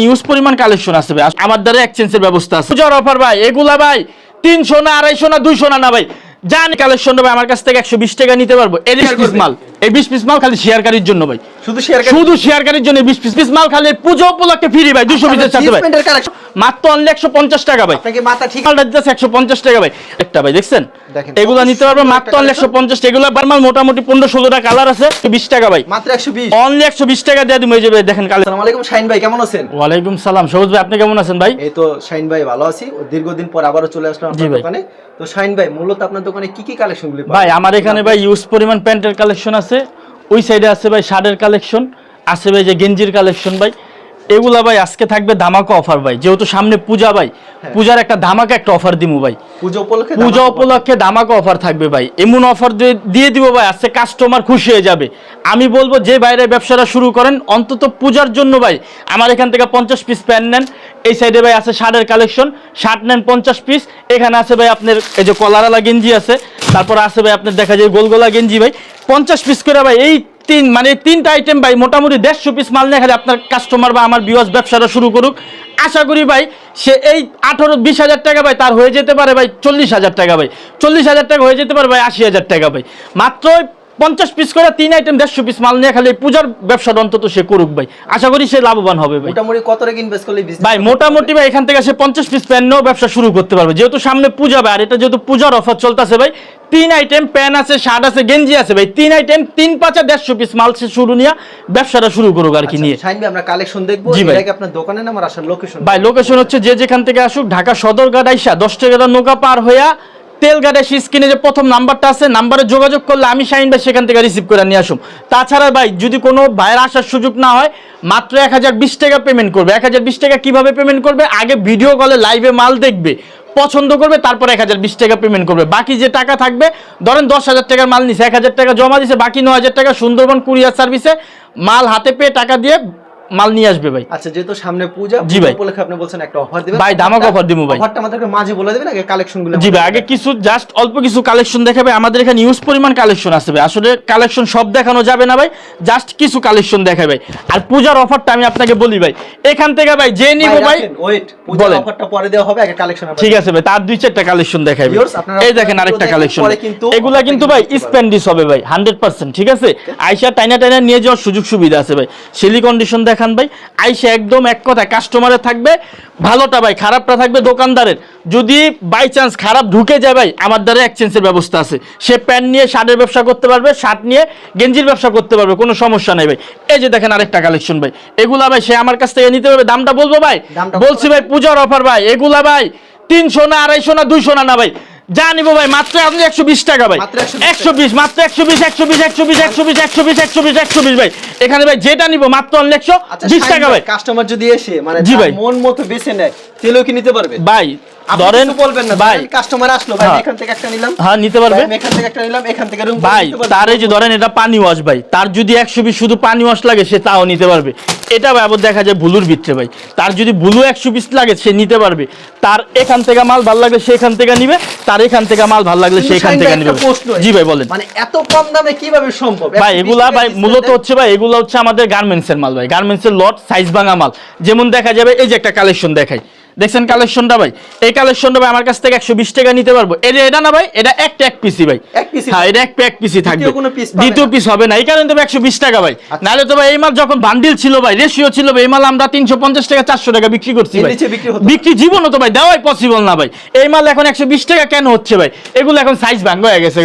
News পরিমাণ collection আসবে আমার দ্বারা এক্সচেঞ্জের ব্যবস্থা আছে। পূজার অফার ভাই, এগুলা ভাই, তিনশো না আড়াইশো না দুইশো না না ভাই, জান কালেকশন ভাই, আমার কাছ থেকে একশো বিশ টাকা নিতে পারব। এই মাল, এই বিশ পিস মাল খালি শেয়ারকারীর জন্য ভাই। শুধু শেয়ার শুধু শেয়ারকারীর জন্য বিশ পিস পিস মাল খালি পুজো উপলক্ষে ফ্রি ভাই পিসের সাথে ভাই। মাত্র অনলি টাকা ভাই। আপনাকে মাথা ঠিক মালটা দিতেছে টাকা ভাই। একটা ভাই দেখছেন? এগুলা নিতে পারবে মাত্র অনলি এগুলো বারমাল মোটামুটি কালার আছে বিশ টাকা ভাই। মাত্র একশো বিশ। অনলি একশো বিশ টাকা দিয়ে দিবো এই যে ভাই দেখেন কালার আসসালামু আলাইকুম শাহিন ভাই কেমন আছেন? ওয়ালাইকুম সালাম সবুজ ভাই আপনি কেমন আছেন ভাই? এই তো শাহিন ভাই ভালো আছি। দীর্ঘদিন পর আবারও চলে আসলাম আপনার। দোকানে। তো শাহিন ভাই মূলত আপনার দোকানে কি কি কালেকশন ভাই আমার এখানে ভাই ইউজ পরিমাণ প্যান্টের কালেকশন আছে। ওই সাইডে আছে ভাই শার্টের কালেকশন আছে ভাই যে গেঞ্জির কালেকশন ভাই। এগুলা ভাই আজকে থাকবে ধামাকা অফার ভাই। যেহেতু সামনে পূজা ভাই পূজার একটা ধামাকা একটা অফার দিমু ভাই। পুজো উপলক্ষে পূজা উপলক্ষে ধামাকা অফার থাকবে ভাই। এমন অফার দিয়ে দিব ভাই আজকে কাস্টমার খুশি হয়ে যাবে। আমি বলব যে বাইরে ব্যবসাটা শুরু করেন অন্তত পূজার জন্য ভাই আমার এখান থেকে পঞ্চাশ পিস প্যান্ট নেন। এই সাইডে ভাই আছে শার্টের কালেকশন শার্ট নেন পঞ্চাশ পিস এখানে আছে ভাই আপনার এই যে কলারালা গেঞ্জি আছে তারপর আছে ভাই, আপনার দেখা যায় গোলগোলা গেঞ্জি ভাই। পঞ্চাশ পিস করে ভাই, এই তিন মানে তিনটা আইটেম ভাই, মোটামুটি দেড়শো পিস মাল নিয়ে খালি আপনার কাস্টমার বা আমার বিওয়াস ব্যবসাটা শুরু করুক। আশা করি ভাই, সে এই আঠারো, বিশ হাজার টাকা ভাই, তার হয়ে যেতে পারে ভাই, চল্লিশ হাজার টাকা ভাই। চল্লিশ হাজার টাকা হয়ে যেতে পারে ভাই, আশি হাজার টাকা ভাই। মাত্র পঞ্চাশ পিস করে তিন আইটেম দেড়শো পিস মাল নিয়ে খালি পূজার ব্যবসাটা অন্তত সে করুক ভাই। আশা করি সে লাভবান হবে ভাই। মোটামুটি কত টাকা ইনভেস্ট করলে ভাই মোটামুটি ভাই এখান থেকে সে পঞ্চাশ পিস প্যান নিয়েও ব্যবসা শুরু করতে পারবে। যেহেতু সামনে পূজা ভাই আর এটা যেহেতু পূজার অফার চলতেছে ভাই তিন আইটেম প্যান আছে শার্ট আছে গেঞ্জি আছে ভাই তিন আইটেম তিন পাঁচা দেড়শো পিস মাল সে শুরু নিয়ে ব্যবসাটা শুরু করুক আর কি আচ্ছা, নিয়ে। ভাই আমরা কালেকশন দেখব। জি ভাই। আপনার দোকানের নাম আর আসার লোকেশন ভাই লোকেশন হচ্ছে যে যেখান থেকে আসুক ঢাকা সদরঘাট আইসা দশ টাকা নৌকা পার হইয়া তেলঘাট স্ক্রিনে যে প্রথম নাম্বারটা আছে, নাম্বারে যোগাযোগ করলে আমি শাহিন ভাই সেখান থেকে রিসিভ করে নিয়ে আসুম। তাছাড়া ভাই, যদি কোনো ভাইয়ের আসার সুযোগ না হয়, মাত্র এক হাজার বিশ টাকা পেমেন্ট করবে। এক হাজার বিশ টাকা কীভাবে পেমেন্ট করবে? আগে ভিডিও কলে লাইভে মাল দেখবে, পছন্দ করবে, তারপর এক হাজার বিশ টাকা পেমেন্ট করবে। বাকি যে টাকা থাকবে, ধরেন দশ হাজার টাকার মাল নিছে, এক হাজার টাকা জমা দিছে, বাকি ন হাজার টাকা সুন্দরবন কুরিয়ার সার্ভিসে মাল হাতে পেয়ে টাকা দিয়ে মাল নিয়ে আসবে ভাই। আচ্ছা যেহেতু সামনে পূজা জি ভাই। উপলক্ষে আপনি বলছেন একটা অফার দিবেন। ভাই, ধামাকা offer দিবো ভাই। অফারটা আমাদেরকে মাঝে বলে দিবেন আগে কালেকশনগুলো জি ভাই আগে কিছু জাস্ট অল্প কিছু কালেকশন দেখাবে। আমাদের এখানে ইউজ পরিমাণ কালেকশন আছে ভাই। আসলে কালেকশন সব দেখানো যাবে না ভাই জাস্ট কিছু কালেকশন দেখাবে আর পূজার অফারটা আমি আপনাকে বলি ভাই। এখান থেকে ভাই যে নিব ভাই ওয়েট পূজা বলেন। অফারটা পরে দেওয়া হবে আগে কালেকশন ঠিক আছে ভাই তার দুই চারটা কালেকশন দেখাবে এই দেখেন আরেকটা কালেকশন এগুলা কিন্তু ভাই স্প্যান্ডিস হবে ভাই হান্ড্রেড পার্সেন্ট ঠিক আছে? আইসা টাইনা টাইনা নিয়ে যাওয়ার সুযোগ সুবিধা আছে ভাই। সিলি কন্ডিশন দেখান ভাই। আইসা একদম এক কথা কাস্টমারের থাকবে ভালোটা ভাই খারাপটা থাকবে দোকানদারের। যদি বাই চান্স খারাপ ঢুকে যায় ভাই আমার দ্বারা এক্সচেঞ্জের ব্যবস্থা আছে। সে প্যান্ট নিয়ে শার্টের ব্যবসা করতে পারবে শার্ট নিয়ে গেঞ্জির ব্যবসা করতে পারবে কোনো সমস্যা নেই ভাই। এই যে দেখেন আরেকটা কালেকশন ভাই এগুলা ভাই সে আমার কাছ থেকে নিতে পারবে। দামটা বলব ভাই? বলছি ভাই পূজার অফার ভাই এগুলা ভাই তিনশো না আড়াইশো না দুইশো না না ভাই। যা নিবো ভাই মাত্র আপনি একশো বিশ টাকা ভাই। একশো বিশ মাত্র একশো বিশ একশো বিশ একশো বিশ একশো বিশ একশো বিশ একশো বিশ একশো বিশ ভাই। এখানে ভাই যেটা নিবো মাত্র অনলি একশো বিশ টাকা ভাই। কাস্টমার যদি এসে মানে জি ভাই। মন মতো বেছে নেয় তেলেও কি নিতে পারবে? ভাই ধরেন কিছু বলবেন না ভাই। কাস্টমার আসলো ভাই হ্যাঁ। এখান থেকে একটা নিলাম। হ্যাঁ নিতে পারবে? এখান থেকে একটা নিলাম এখান থেকে রুম ভাই তার এই যে ধরেন এটা পানি ওয়াশ ভাই তার যদি শুধু পানি ওয়াশ লাগে সে তাও নিতে পারবে। এটা ভাই আবার দেখা যায় ব্লুর ভিতরে ভাই। তার যদি বিশ লাগে সে নিতে পারবে। তার এখান থেকে মাল ভালো লাগলে সে এখান থেকে নিবে তার এখান থেকে মাল ভালো লাগলে সে এখান থেকে নিবে। জি ভাই বলেন। মানে এত কম দামে কীভাবে সম্ভব? ভাই এগুলা ভাই মূলত হচ্ছে ভাই এগুলো হচ্ছে আমাদের গার্মেন্টস এর মাল ভাই। গার্মেন্টস এর লট সাইজ ভাঙা মাল। যেমন দেখা যাবে এই যে একটা কালেকশন দেখাই। দেখছেন কালেকশনটা ভাই? এই কালেকশনটা ভাই আমার কাছ থেকে একশো বিশ টাকা নিতে পারব। এটা এটা না ভাই এটা একটা এক পিসি ভাই। হ্যাঁ এটা এক এক পিসি থাকবে। দ্বিতীয়। পিস হবে না। এই কারণে তো একশো বিশ টাকা ভাই। আচ্ছা। নাহলে তো ভাই এই মাল যখন বান্ডিল ছিল ভাই রেশিও ছিল ভাই এই মাল আমরা তিনশো পঞ্চাশ টাকা চারশো টাকা বিক্রি করছি ভাই। বিক্রি হতো জীবনও তো ভাই দেওয়াই পসিবল না ভাই। এই মাল এখন একশো বিশ টাকা কেন হচ্ছে ভাই? এগুলো এখন সাইজ ভাঙ্গ হয়ে গেছে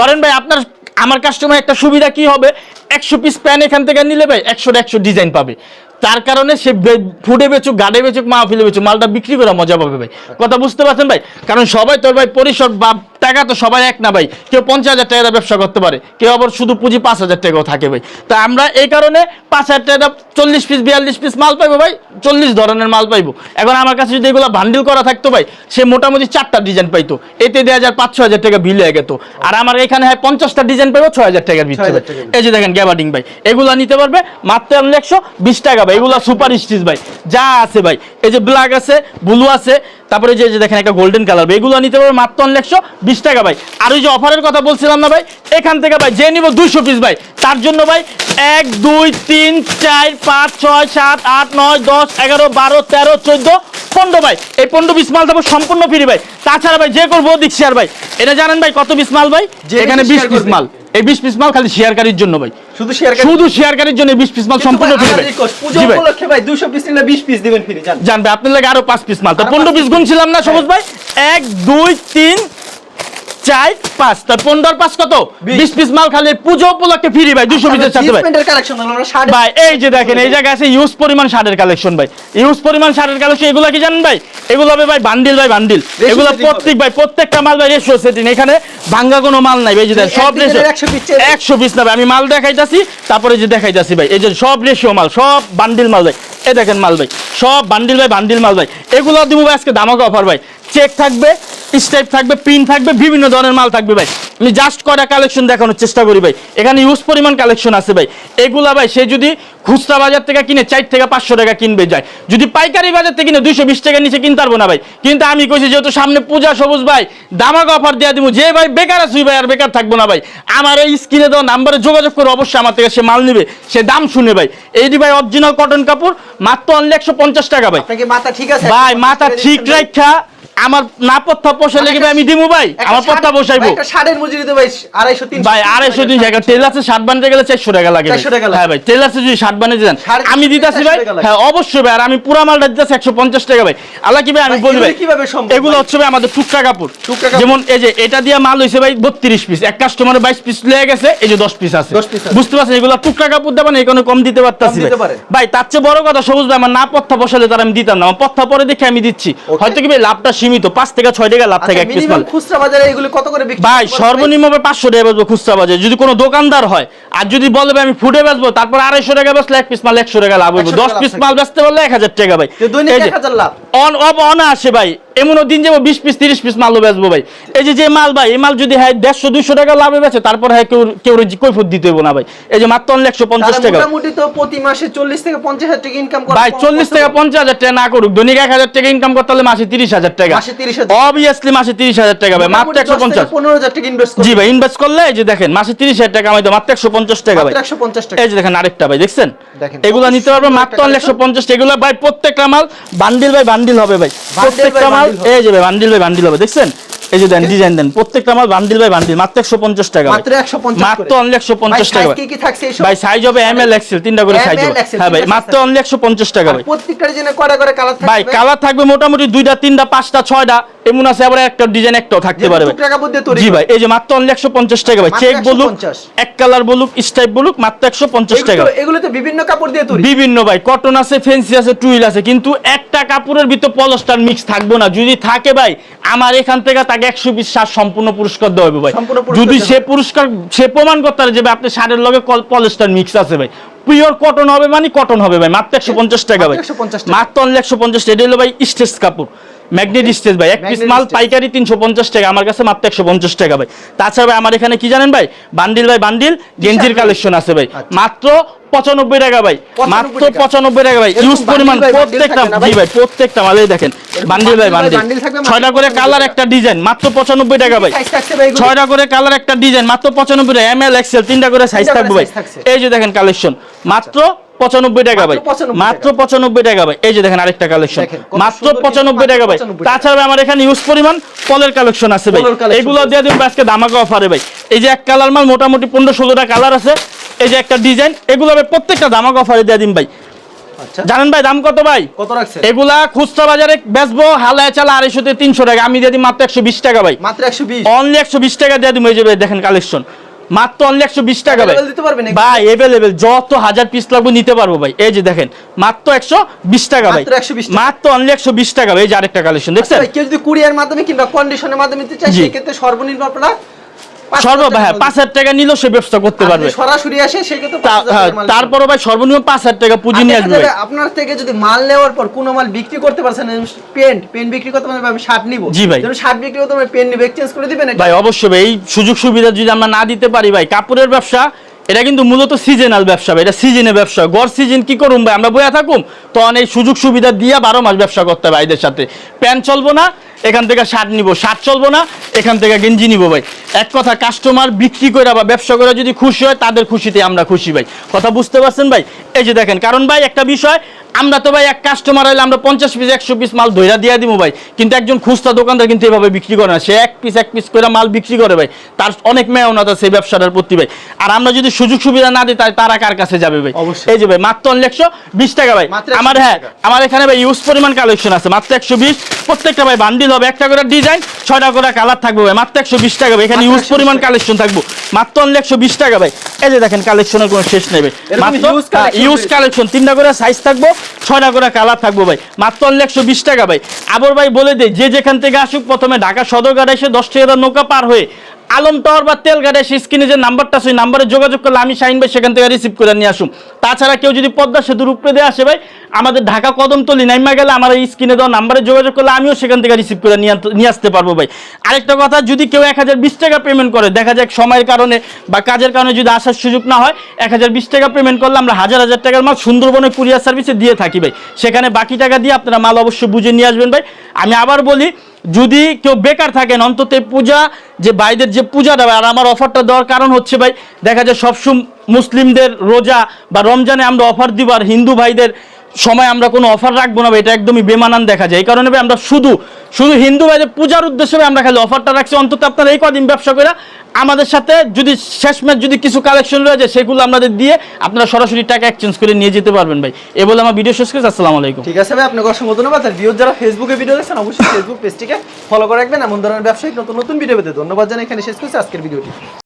ধরেন ভাই আপনার আমার কাস্টমার একটা সুবিধা কি হবে? একশো পিস প্যান এখান থেকে নিলে ভাই একশো একশো ডিজাইন পাবে। তার কারণে সে ফুডে বেচুক গাড়ে বেচুক মাহফিলে বেচুক মালটা বিক্রি করে মজা পাবে ভাই। কথা বুঝতে পারছেন ভাই? কারণ সবাই তোর ভাই পরিসর বা টাকা তো সবাই এক না ভাই। কেউ পঞ্চাশ হাজার টাকা ব্যবসা করতে পারে কেউ আবার শুধু পুঁজি পাঁচ হাজার টাকাও থাকে ভাই। তা আমরা এই কারণে পাঁচ হাজার টাকা চল্লিশ পিস বিয়াল্লিশ পিস মাল পাইবো ভাই চল্লিশ ধরনের মাল পাইবো। এখন আমার কাছে যদি এগুলো বান্ডিল করা থাকতো ভাই সে মোটামুটি চারটা ডিজাইন পাইতো। এতে দেড় হাজার পাঁচ ছ হাজার টাকা বিল হয়ে গেত। আর আমার এখানে হয় পঞ্চাশটা ডিজাইন পাইবো ছয় হাজার টাকার ভিতরে। 6,000 এই যে দেখেন গ্যাবার্ডিং ভাই এগুলা নিতে পারবে মাত্র একশো বিশ টাকা ভাই এগুলো সুপার স্টিচ ভাই। যা আছে ভাই। এই যে ব্ল্যাক আছে ব্লু আছে তারপরে যে দেখেন একটা গোল্ডেন কালার ভাই। এগুলো নিতে পারবে মাত্র অনলি একশো বিশ টাকা ভাই। আর ওই যে অফারের কথা বলছিলাম না ভাই এখান থেকে ভাই যে নিব দুইশো পিস ভাই। তার জন্য ভাই এক দুই তিন চার পাঁচ ছয় সাত আট নয় দশ এগারো বারো তেরো চোদ্দ পনেরো ভাই। এই পনেরো বিশ মাল দেবো সম্পূর্ণ ফ্রি ভাই। তাছাড়া ভাই যে করব দিক শেয়ার ভাই। এটা জানেন ভাই কত বিশ মাল ভাই? যে এখানে বিশ পিস মাল। এই বিশ পিস মাল খালি শেয়ারকারীর জন্য ভাই। শুধু শেয়ার শুধু শেয়ারকারীর জন্য বিশ পিস মাল সম্পূর্ণ ফ্রি ভাই। পুজো উপলক্ষে ভাই 200 পিস নিলে 20 পিস দিবেন ফ্রি জানবে আপনার লাগে আরও পাঁচ পিস মাল। তো আরও পনেরো পাঁচ পিস। গুনছিলাম না সবুজ ভাই? এক দুই তিন চার পাঁচ। তার পনেরো পাঁচ কত? বিশ। পিস মাল খালি পুজো উপলক্ষে ফ্রি ভাই দুশো পিসের সাথে ভাই। ভাই এই যে দেখেন এই জায়গায় আছে ইউজ পরিমাণ শার্টের কালেকশন ভাই। ইউজ পরিমাণ শার্টের কালেকশন এগুলো কি জানেন ভাই? এগুলো হবে ভাই বান্ডিল ভাই বান্ডিল এগুলো প্রত্যেক ভাই প্রত্যেকটা মাল ভাই রেশিও সেটিং এখানে ভাঙ্গা কোনো মাল নাই ভাই যে সব একদিনের রেশিও 100 piece চেয়ে- একশো পিস না ভাই আমি মাল দেখাইতাছি তারপরে যে দেখাইতাছি ভাই। এই যে সব রেশিও মাল সব বান্ডিল মাল ভাই। এই দেখেন মাল ভাই। সব বান্ডিল ভাই, বান্ডিল মাল ভাই। এগুলো দিব ভাই আজকে দামাকা অফার ভাই। চেক থাকবে স্টাইপ থাকবে পিন থাকবে, বিভিন্ন ধরনের মাল থাকবে ভাই। আমি জাস্ট কয়টা কালেকশন দেখানোর চেষ্টা করি ভাই। এখানে ইউজ পরিমাণ কালেকশন আছে ভাই। এগুলা ভাই, সে যদি খুচরা বাজার থেকে কিনে চার থেকে পাঁচশো টাকা কিনবে যায়। যদি পাইকারি বাজার থেকে কিনে দুইশো বিশ টাকা নিচে কিনতে পারব না ভাই। কিন্তু আমি কইছি, যেহেতু সামনে পূজা সবুজ ভাই, দামাক অফার দেওয়া দিব যে ভাই বেকার আছি ভাই আর বেকার থাকব না ভাই। আমার এই স্ক্রিনে দেওয়া নাম্বারে যোগাযোগ করে অবশ্যই আমার থেকে সে মাল নিবে। সে দাম শুনে ভাই। এইটি ভাই অরিজিনাল কটন কাপড়, মাত্র অনলি একশো পঞ্চাশ টাকা ভাই। মাথা ঠিক আছে? ভাই মাথা ঠিক রাখা আমার না পথ্থা পোষাই লেগে আমি দিমু ভাই? আমার পথ্থা বসাইবো একটা শার্টের মজুরি তো ভাই 250 300 ভাই আড়াইশো তিনশো টাকা। তেল আছে শার্ট বানাতে গেলে চারশো টাকা লাগে 400 টাকা হ্যাঁ ভাই তেল আছে যদি শার্ট বানিয়ে দেন আমি দিতেছি ভাই 400। হ্যাঁ অবশ্যই ভাই আর আমি পুরা মালটা দিতেছি একশো পঞ্চাশ টাকা ভাই। আল্লাহ কি ভাই আমি বলি ভাই কীভাবে সম্ভব এগুলো হচ্ছে ভাই আমাদের টুকরা কাপড়। যেমন এই যে এটা দিয়ে মাল হয়েছে ভাই বত্রিশ পিস এক কাস্টমারের বাইশ পিস লেগে গেছে এই যে দশ পিস আছে। 10। বুঝতে পারছেন? এগুলো টুকরা কাপড় দেবেন এখানে কম দিতে পারতাছি ভাই। তার চেয়ে বড় কথা সবুজ ভাই আমার না পথ্থা বসালে তার আমি দিতাম না। আমার পথ্থা পরে দেখে আমি দিচ্ছি। হয়তো কি ভাই লাভটা সীমিত পাঁচ থেকে ছয় টাকা লাভ থাকে এক পিস মাল। আচ্ছা, খুচরা বাজারে এগুলো কত করে বিক্রি ভাই সর্বনিম্ন ভাবে পাঁচশো টাকা বেচবো খুচরা বাজারে। যদি কোনো দোকানদার হয় আর যদি বলবে আমি ফুটে বেচবো তারপর আড়াইশো টাকা বেচলে এক পিস মাল একশো টাকা লাভ হবে দশ পিস মাল বেচতে পারলে এক হাজার টাকা ভাই। যে দৈনিক এই যে, 1000 লাভ? অন অব অনা আসে ভাই। এমনও দিন যাব বিশ পিস তিরিশ পিস মালও বেচবো ভাই। এই যে যে মাল ভাই এই মাল যদি হয় দেড়শো দুইশো টাকা লাভে বেচে তারপর হয় কেউ কেউ কৈফত দিতে হইব না ভাই। এই যে মাত্র অনলি একশো পঞ্চাশ টাকা। মোটামুটি তো প্রতি মাসে 40 থেকে 50 হাজার টাকা ইনকাম ভাই চল্লিশ থেকে পঞ্চাশ হাজার টাকা না করুক। দৈনিক এক হাজার টাকা ইনকাম করতে হলে মাসে তিরিশ হাজার টাকা। মাসে 30,000 অবভিয়াসলি মাসে তিরিশ হাজার টাকা ভাই মাত্র একশো পঞ্চাশ। 15 হাজার টাকা ইনভেস্ট জি ভাই ইনভেস্ট করলে এই যে দেখেন মাসে তিরিশ হাজার টাকা আমাদের মাত্র একশো পঞ্চাশ টাকা ভাই। মাত্র 150 টাকা। এই যে দেখেন আরেকটা ভাই দেখছেন? এগুলো নিতে পারবে মাত্র অনলি একশো পঞ্চাশ এগুলো ভাই প্রত্যেকটা মাল বান্ডিল ভাই বান্ডিল হবে ভাই প্রত্যেকটা মাল। এই যে বান্ডিল ভাই বান্ডিল হবে দেখছেন? এই যে দেন ডিজাইন দেন। প্রত্যেকটা মাল বান্ডিল ভাই বান্ডিল মাত্র একশো পঞ্চাশ টাকা ভাই। মাত্র 150 মাত্র করে। অনলি একশো পঞ্চাশ ভাই, টাকা ভাই। কি কি থাকছে এইসব? ভাই সাইজ হবে এম এল এক্সেল তিনটা করে সাইজ হবে। হ্যাঁ ভাই মাত্র size অনলি একশো পঞ্চাশ টাকা ভাই। প্রত্যেকটার জন্য কয়টা করে কালার থাকবে? ভাই কালার থাকবে মোটামুটি দুইটা তিনটা পাঁচটা ছয়টা। এমন আছে আবার একটা ডিজাইন একটাও থাকতে পারে জি ভাই এই যে মাত্র অনলি একশো পঞ্চাশ টাকা ভাই। চেক বলুক এক কালার বলুক স্টাইপ বলুক মাত্র একশো পঞ্চাশ টাকা এগুলো এগুলো তো বিভিন্ন কাপড় দিয়ে তৈরি। বিভিন্ন ভাই কটন আছে ফেন্সি আছে টুইল আছে। কিন্তু একটা কাপড়ের ভিতর পলস্টার মিক্স থাকব না। যদি থাকে ভাই আমার এখান থেকে তাকে একশো বিশ সার সম্পূর্ণ পুরস্কার দেওয়া হবে ভাই। যদি সে পুরস্কার সে প্রমাণ করতে পারে যে ভাই আপনি সারের লগে পলেস্টার মিক্স আছে ভাই। পিওর কটন হবে মানে কটন হবে ভাই মাত্র একশো পঞ্চাশ টাকা ভাই। মাত্র 150 টাকা। মাত্র অনলি একশো পঞ্চাশ টাকা। এটা হলো ভাই স্টেজ কাপড়। ম্যাগনেট স্টেজ ভাই এক পিস মাল পাইকারি তিনশো পঞ্চাশ টাকা আমার কাছে মাত্র একশো পঞ্চাশ টাকা ভাই। তাছাড়া ভাই আমার এখানে কি জানেন ভাই? বান্ডিল ভাই বান্ডিল গেঞ্জির কালেকশন আছে ভাই। আচ্ছা। মাত্র পঁচানব্বই টাকা ভাই। মাত্র পঁচানব্বই টাকা ভাই। ইউজ পরিমাণ প্রত্যেকটা ভাই? জি ভাই। প্রত্যেকটা মালেই দেখেন। বান্ডিল ভাই বান্ডিল। ছয়টা করে কালার একটা ডিজাইন মাত্র পঁচানব্বই টাকা ভাই? ছয়টা করে কালার একটা ডিজাইন মাত্র পঁচানব্বই টাকা। এম এল এক্সেল তিনটা করে সাইজ থাকবে ভাই। এই যে দেখেন কালেকশন মাত্র পঁচানব্বই টাকা ভাই। মাত্র পঁচানব্বই টাকা। ভাই। এই যে দেখেন আরেকটা কালেকশন মাত্র পঁচানব্বই টাকা ভাই। মাত্র 95 টাকা। তাছাড়া আমার এখানে ইউজ পরিমাণ পলের কালেকশন আছে ভাই। এগুলো দিয়ে দিন আজকে দামাকা অফারে ভাই। এই যে এক কালার মাল মোটামুটি পনেরো ষোলোটা কালার আছে। এই যে একটা ডিজাইন এগুলো ভাই প্রত্যেকটা দামাকা অফারে দিয়ে দিন ভাই। আচ্ছা। জানেন ভাই দাম কত ভাই? কত রাখছে এগুলা খুচরা বাজারে বেচবো হালায় চালা আড়াইশো থেকে তিনশো টাকা। আমি দিয়ে দিই মাত্র একশো বিশ টাকা ভাই। মাত্র 120 অনলি একশো বিশ টাকা দিয়ে দিই এই যে দেখেন কালেকশন মাত্র অনলি একশো বিশ টাকা ভাই? ভাই এভেলেবেল যত হাজার পিস লাগবে নিতে পারব ভাই এই যে দেখেন মাত্র একশো বিশ টাকা ভাই মাত্র 120 টাকা। মাত্র অনলি একশো বিশ টাকা ভাই এই যে আরেকটা কালেকশন দেখছেন কেউ যদি কুরিয়ার মাধ্যমে কিংবা কন্ডিশনের মাধ্যমে নিতে চাই সেক্ষেত্রে সর্বনিম্ন আপনারা সর্ব হ্যাঁ পাঁচ হাজার টাকা নিলেও সে ব্যবসা করতে পারবে। সরাসরি আসে সেক্ষেত্রে হ্যাঁ, তারপরও ভাই সর্বনিম্ন পাঁচ হাজার টাকা পুঁজি নিয়ে আসবে আপনার থেকে যদি মাল নেওয়ার পর কোনো মাল বিক্রি করতে পারছেন পেন্ট পেন বিক্রি করতে আমি শার্ট নিব। জি ভাই। শার্ট বিক্রি করতে পারবেন পেন নিব এক্সচেঞ্জ করে দিবেন ভাই অবশ্যই ভাই এই সুযোগ সুবিধা যদি আমরা না দিতে পারি ভাই কাপড়ের ব্যবসা এটা কিন্তু মূলত সিজনাল ব্যবসা ভাই এটা সিজনে ব্যবসা। গড় সিজন কি করুম ভাই আমরা বইয়া থাকুম তখন এই সুযোগ সুবিধা দিয়ে বারো মাস ব্যবসা করতে হবে ভাইদের সাথে। প্যান্ট চলবো না এখান থেকে শার্ট নিব শার্ট চলবো না এখান থেকে গেঞ্জি নিব ভাই। এক কথা কাস্টমার বিক্রি করে বা ব্যবসা করে যদি খুশি হয় তাদের খুশিতে আমরা খুশি ভাই। কথা বুঝতে পারছেন ভাই? এই যে দেখেন কারণ ভাই একটা বিষয় আমরা তো ভাই এক কাস্টমার হলে আমরা পঞ্চাশ পিস একশো পিস মাল ধৈরা দিয়ে দিব ভাই। কিন্তু একজন খুচরা দোকানদার কিন্তু এভাবে বিক্রি করে না। সে এক পিস এক পিস করে মাল বিক্রি করে ভাই। তার অনেক মেয়নত আছে এই ব্যবসাটার প্রতি ভাই। আর আমরা যদি সুযোগ সুবিধা না দিই তাহলে তারা কার কাছে যাবে ভাই? এই যে ভাই মাত্র অনলি একশো বিশ টাকা ভাই। আমার হ্যাঁ আমার এখানে ভাই ইউজ পরিমাণ কালেকশন আছে। মাত্র একশো বিশ। প্রত্যেকটা ভাই বান্ডিল হবে একটা করে ডিজাইন ছয়টা করে কালার থাকবে ভাই মাত্র একশো বিশ টাকা ভাই। এখানে ইউজ পরিমাণ কালেকশন থাকব মাত্র অনলি একশো বিশ টাকা ভাই। এই যে দেখেন কালেকশনের কোনো শেষ নেবে মাত্র ইউজ কালেকশন তিনটা করে সাইজ থাকব ছয়টা করে কালার থাকব ভাই। মাত্র অনলি একশো বিশ টাকা ভাই। আবার ভাই বলে দেয় যে যেখান থেকে আসুক প্রথমে ঢাকা সদরঘাট এসে দশ টাকা নৌকা পার হয়ে আলম টাওয়ার বা তেলঘাটে স্ক্রিনে যে নাম্বারটা সেই নাম্বারে যোগাযোগ করলে আমি শাইন ভাই সেখান থেকে রিসিভ করে নিয়ে আসুন তাছাড়া কেউ যদি পদ্মা সেতুর উপরে দিয়ে আসে ভাই, আমাদের ঢাকা কদমতলি নাইমা গেলে আমার এই স্ক্রিনে দেওয়া নাম্বারে যোগাযোগ করলে আমিও সেখান থেকে রিসিভ করে নিয়ে আসতে পারব ভাই। আরেকটা কথা, যদি কেউ এক হাজার বিশ টাকা পেমেন্ট করে, দেখা যাক সময়ের কারণে বা কাজের কারণে যদি আসার সুযোগ না হয়, এক হাজার বিশ টাকা পেমেন্ট করলে আমরা হাজার হাজার টাকার মাল সুন্দরবনে কুরিয়ার সার্ভিসে দিয়ে থাকি ভাই। সেখানে বাকি টাকা দিয়ে আপনারা মাল অবশ্যই বুঝে নিয়ে আসবেন ভাই। আমি আবার বলি যদি কেউ বেকার থাকেন, অন্তত পূজা, যে ভাইদের যে পূজা দেবে আর আমার অফারটা দেওয়ার কারণ হচ্ছে ভাই, দেখা যায় সবসময় মুসলিমদের রোজা বা রমজানে আমরা অফার দিব, আর হিন্দু ভাইদের সময় আমরা কোনো অফার রাখব না ভাই, এটা একদমই বেমানান দেখা যায়। এই কারণে ভাই আমরা শুধু শুধু হিন্দু ভাইদের পূজার উদ্দেশ্যে ভাই আমরা খালি অফারটা রাখছি। অন্তত আপনারা এই কদিন ব্যবসা করে আমাদের সাথে যদি শেষমেশ যদি কিছু কালেকশন রয়েছে সেগুলো আমাদের দিয়ে আপনারা সরাসরি টাকা এক্সচেঞ্জ করে নিয়ে যেতে পারবেন ভাই। এ বলে আমার ভিডিও শেষ করছি আসসালামু আলাইকুম। ঠিক আছে ভাই আপনাকে অসংখ্য ধন্যবাদ। আর ভিউজ যারা ফেসবুকে ভিডিও দেখছেন অবশ্যই ফেসবুক পেজটিকে ফলো করে রাখবেন। এমন ধরনের ব্যবসায়িক নতুন নতুন ভিডিও পেতে ধন্যবাদ জানাই। এখানে শেষ করছি আজকের ভিডিওটি